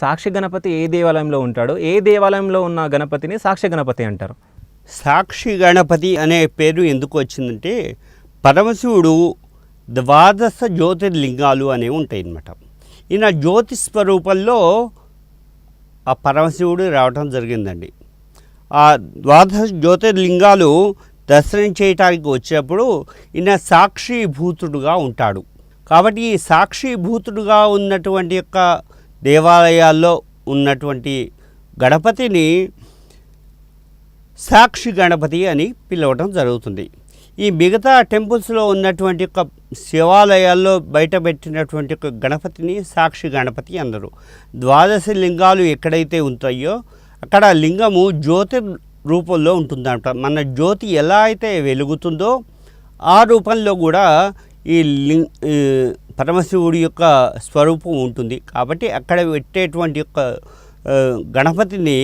సాక్షి గణపతి ఏ దేవాలయంలో ఉంటాడో ఏ దేవాలయంలో ఉన్న గణపతిని సాక్షి గణపతి అంటారు? సాక్షి గణపతి అనే పేరు ఎందుకు వచ్చిందంటే పరమశివుడు ద్వాదశ జ్యోతిర్లింగాలు అనేవి ఉంటాయి అన్నమాట ఈయన జ్యోతి స్వరూపంలో ఆ పరమశివుడు రావటం జరిగిందండి. ఆ ద్వాదశ జ్యోతిర్లింగాలు దర్శనం చేయటానికి వచ్చినప్పుడు ఈయన సాక్షిభూతుడుగా ఉంటాడు. కాబట్టి ఈ సాక్షిభూతుడుగా ఉన్నటువంటి యొక్క దేవాలయాల్లో ఉన్నటువంటి గణపతిని సాక్షి గణపతి అని పిలవటం జరుగుతుంది. ఈ మిగతా టెంపుల్స్లో ఉన్నటువంటి ఒక శివాలయాల్లో బయట పెట్టినటువంటి ఒక గణపతిని సాక్షి గణపతి అందరు. ద్వాదశ లింగాలు ఎక్కడైతే ఉంటాయో అక్కడ లింగము జ్యోతి రూపంలో ఉంటుందంట. మన జ్యోతి ఎలా అయితే వెలుగుతుందో ఆ రూపంలో కూడా ఈ లింగ్ ఈ పరమశివుడి యొక్క స్వరూపం ఉంటుంది. కాబట్టి అక్కడ పెట్టేటువంటి యొక్క గణపతిని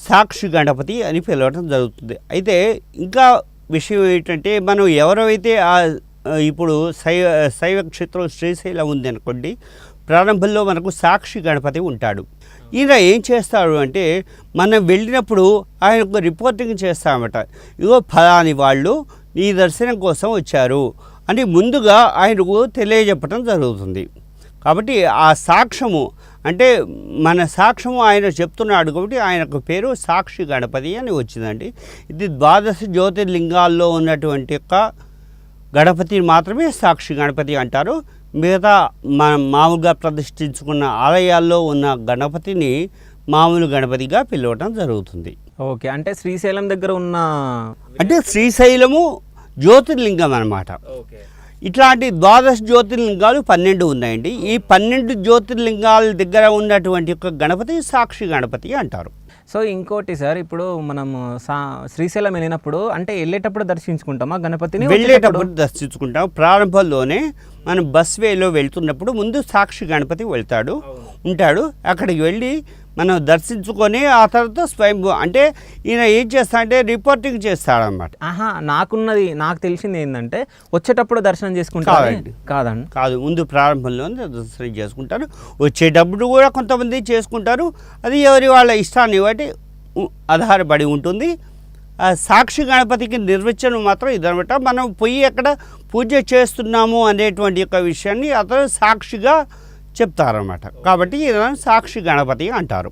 సాక్షి గణపతి అని పిలవడం జరుగుతుంది. అయితే ఇంకా విషయం ఏంటంటే మనం ఎవరైతే ఆ ఆ, ఇప్పుడు శైవ శైవ క్షేత్రం శ్రీశైలం ఉంది అనుకోండి ప్రారంభంలో మనకు సాక్షి గణపతి ఉంటాడు. ఈయన ఏం చేస్తాడు అంటే మనం వెళ్ళినప్పుడు ఆయనకు రిపోర్టింగ్ చేస్తామట ఇగో ఫలాని వాళ్ళు ఈ దర్శనం కోసం వచ్చారు. అని ముందుగా ఆయనకు తెలియజెప్పడం జరుగుతుంది. కాబట్టి ఆ సాక్ష్యము అంటే మన సాక్ష్యము ఆయన చెప్తున్నాడు కాబట్టి ఆయనకు పేరు సాక్షి గణపతి అని వచ్చిందండి. ఇది ద్వాదశ జ్యోతిర్లింగాల్లో ఉన్నటువంటి యొక్క గణపతిని మాత్రమే సాక్షి గణపతి అంటారు. మిగతా మనం మామూలుగా ప్రతిష్ఠించుకున్న ఆలయాల్లో ఉన్న గణపతిని మామూలు గణపతిగా పిలవటం జరుగుతుంది. ఓకే. అంటే శ్రీశైలం దగ్గర ఉన్న అంటే శ్రీశైలము జ్యోతిర్లింగం అన్నమాట. ఓకే. ఇట్లాంటి ద్వాదశ జ్యోతిర్లింగాలు పన్నెండు ఉన్నాయండి. ఈ పన్నెండు జ్యోతిర్లింగాల దగ్గర ఉన్నటువంటి ఒక గణపతి సాక్షి గణపతి అంటారు. సో ఇంకోటి సార్ ఇప్పుడు మనం సా శ్రీశైలం వెళ్ళినప్పుడు అంటే వెళ్ళేటప్పుడు దర్శించుకుంటామా గణపతిని? వెళ్ళేటప్పుడు దర్శించుకుంటాం. ప్రారంభంలోనే మనం బస్ వేలో వెళ్తున్నప్పుడు ముందు సాక్షి గణపతి వెళ్తాడు. ఉంటాడు. అక్కడికి వెళ్ళి మనం దర్శించుకొని ఆ తర్వాత స్వయం అంటే ఈయన ఏం చేస్తాడంటే రిపోర్టింగ్ చేస్తాడనమాట ఆహా నాకున్నది నాకు తెలిసింది ఏంటంటే వచ్చేటప్పుడు దర్శనం చేసుకుంటా కాదండి. కాదు ముందు ప్రారంభంలోనే దర్శనం చేసుకుంటారు. వచ్చేటప్పుడు కూడా కొంతమంది చేసుకుంటారు. అది ఎవరి వాళ్ళ ఇష్టాన్ని బట్టి ఆధారపడి ఉంటుంది. ఆ సాక్షి గణపతికి నిర్వచనం మాత్రం ఇదనమాట మనం పొయ్యి ఎక్కడ పూజ చేస్తున్నాము అనేటువంటి యొక్క విషయాన్ని అతను సాక్షిగా చెప్తారనమాట కాబట్టి ఇతను సాక్షి గణపతి అంటారు.